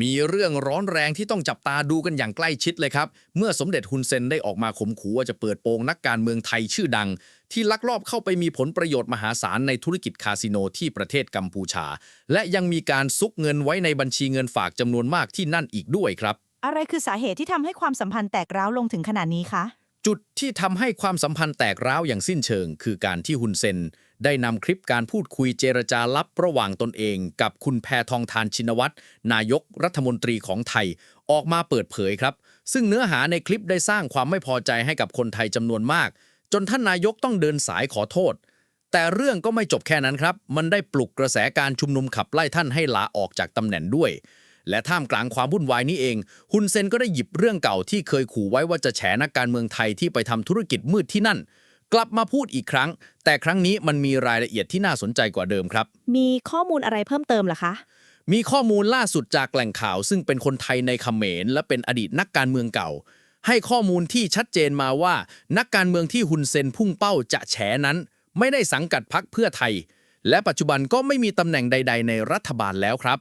มีเรื่องร้อนแรงที่ต้องจับตาดูกันอย่างใกล้ชิดเลยครับ เมื่อสมเด็จฮุนเซนได้ออกมาข่มขู่ว่าจะเปิดโปงนักการเมืองไทยชื่อดัง ที่ลักลอบเข้าไปมีผลประโยชน์มหาศาลในธุรกิจคาสิโนที่ประเทศกัมพูชา และยังมีการซุกเงินไว้ในบัญชีเงินฝากจำนวนมากที่นั่นอีกด้วยครับ อะไรคือสาเหตุที่ทำให้ความสัมพันธ์แตกร้าวลงถึงขนาดนี้คะ จุดที่ทำให้ความสัมพันธ์แตกร้าวอย่างสิ้นเชิง คือการที่ฮุนเซนได้นำคลิปการพูดคุยเจรจาลับระหว่างตนเอง กับคุณแพทองทานชินวัตรนายกรัฐมนตรีของไทย ออกมาเปิดเผยครับ ซึ่งเนื้อหาในคลิปได้สร้างความไม่พอใจให้กับคนไทยจำนวนมาก จนท่านนายกต้องเดินสายขอโทษ แต่เรื่องก็ไม่จบแค่นั้นครับ มันได้ปลุกกระแสการชุมนุมขับไล่ท่านให้ลาออกจากตำแหน่งด้วย และท่ามกลางความวุ่นวายนี้เอง ฮุนเซนก็ได้หยิบเรื่องเก่าที่เคยขู่ไว้ว่าจะแฉนักการเมืองไทยที่ไปทำธุรกิจมืดที่นั่น กลับมาพูดอีกครั้ง แต่ครั้งนี้มันมีรายละเอียดที่น่าสนใจกว่าเดิมครับ มีข้อมูลอะไรเพิ่มเติมล่ะคะ มีข้อมูลล่าสุดจากแหล่งข่าว ซึ่งเป็นคนไทยในเขมร และเป็นอดีตนักการเมืองเก่า ให้ข้อมูลที่ชัดเจนมาว่า นักการเมืองที่ฮุนเซนพุ่งเป้าจะแฉนั้น ไม่ได้สังกัดพรรคเพื่อไทย และปัจจุบันก็ไม่มีตำแหน่งใด ๆ ในรัฐบาลแล้วครับ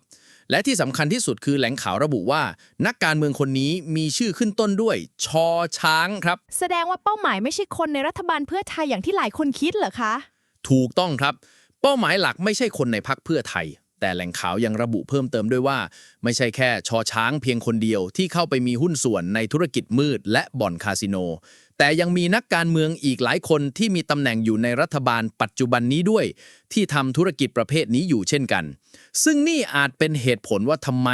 และที่สำคัญที่สุดคือแหล่งข่าวระบุว่า นักการเมืองคนนี้มีชื่อขึ้นต้นด้วย ชอช้างครับ แสดงว่าเป้าหมายไม่ใช่คนในรัฐบาลเพื่อไทยอย่างที่หลายคนคิดเหรอคะ ถูกต้องครับ เป้าหมายหลักไม่ใช่คนในพักเพื่อไทย แต่แหล่งข่าวยังระบุเพิ่มเติมด้วยว่า ไม่ใช่แค่ชอช้างเพียงคนเดียวที่เข้าไปมีหุ้นส่วนในธุรกิจมืดและบ่อนคาสิโน แต่ยังมีนักการเมืองอีกหลายคนที่มีตำแหน่งอยู่ในรัฐบาลปัจจุบันนี้ด้วย ที่ทำธุรกิจประเภทนี้อยู่เช่นกัน ซึ่งนี่อาจเป็นเหตุผลว่าทำไม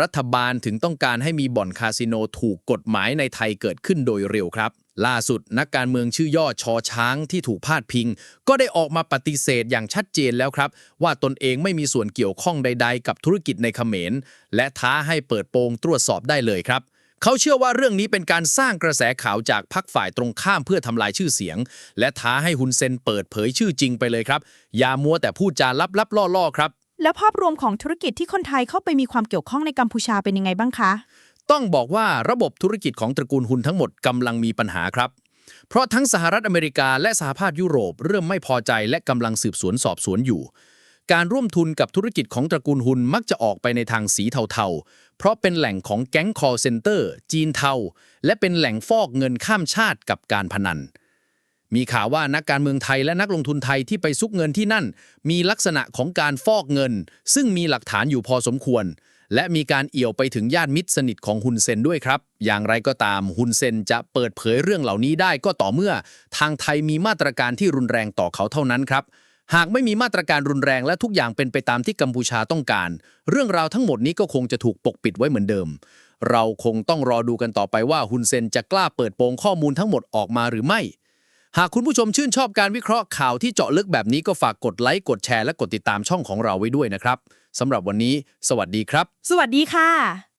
รัฐบาลถึงต้องการให้มีบ่อนคาสิโนถูกกฎหมายในไทยเกิดขึ้นโดยเร็วครับ ล่าสุดนักการเมืองชื่อย่อชอช้างที่ถูกพาดพิง ก็ได้ออกมาปฏิเสธอย่างชัดเจนแล้วครับ ว่าตนเองไม่มีส่วนเกี่ยวข้องใด ๆ กับธุรกิจในเขมร และท้าให้เปิดโปงตรวจสอบได้เลยครับ เขาเชื่อว่าเรื่องนี้เป็นการสร้างกระแสข่าวจากพรรคฝ่ายตรงข้ามเพื่อทำลายชื่อเสียง และท้าให้ฮุนเซนเปิดเผยชื่อจริงไปเลยครับอย่ามัวแต่พูดจาลับๆล่อๆครับ แล้วภาพรวมของธุรกิจที่คนไทยเข้าไปมีความเกี่ยวข้องในกัมพูชาเป็นยังไงบ้างคะ ต้องบอกว่าระบบธุรกิจของตระกูลฮุนทั้งหมดกำลังมีปัญหาครับ เพราะทั้งสหรัฐอเมริกาและสหภาพยุโรปเริ่มไม่พอใจและกำลังสืบสวนสอบสวนอยู่ การร่วมทุนกับธุรกิจของตระกูลฮุนมักจะออกไปในทางสีเทาๆ เพราะเป็นแหล่งของแก๊ง call center จีนเทา และเป็นแหล่งฟอกเงินข้ามชาติกับการพนันมีข่าวว่านักการเมืองไทยและนักลงทุนไทยที่ไปซุกเงินที่นั่น มีลักษณะของการฟอกเงิน ซึ่งมีหลักฐานอยู่พอสมควร และมีการเอี่ยวไปถึงญาติมิตรสนิทของฮุนเซนด้วยครับ อย่างไรก็ตามฮุนเซนจะเปิดเผยเรื่องเหล่านี้ได้ก็ต่อเมื่อ ทางไทยมีมาตรการที่รุนแรงต่อเขาเท่านั้นครับ หากไม่มีมาตรการรุนแรงและทุกอย่างเป็นไปตามที่กัมพูชาต้องการ เรื่องราวทั้งหมดนี้ก็คงจะถูกปกปิดไว้เหมือนเดิม เราคงต้องรอดูกันต่อไปว่าฮุนเซนจะกล้าเปิดโปงข้อมูลทั้งหมดออกมาหรือไม่ หากคุณผู้ชมชื่นชอบการวิเคราะห์ข่าวที่เจาะลึกแบบนี้ก็ฝากกดไลค์กดแชร์และกดติดตามช่องของเราไว้ด้วยนะครับสำหรับวันนี้ สวัสดีครับ สวัสดีค่ะ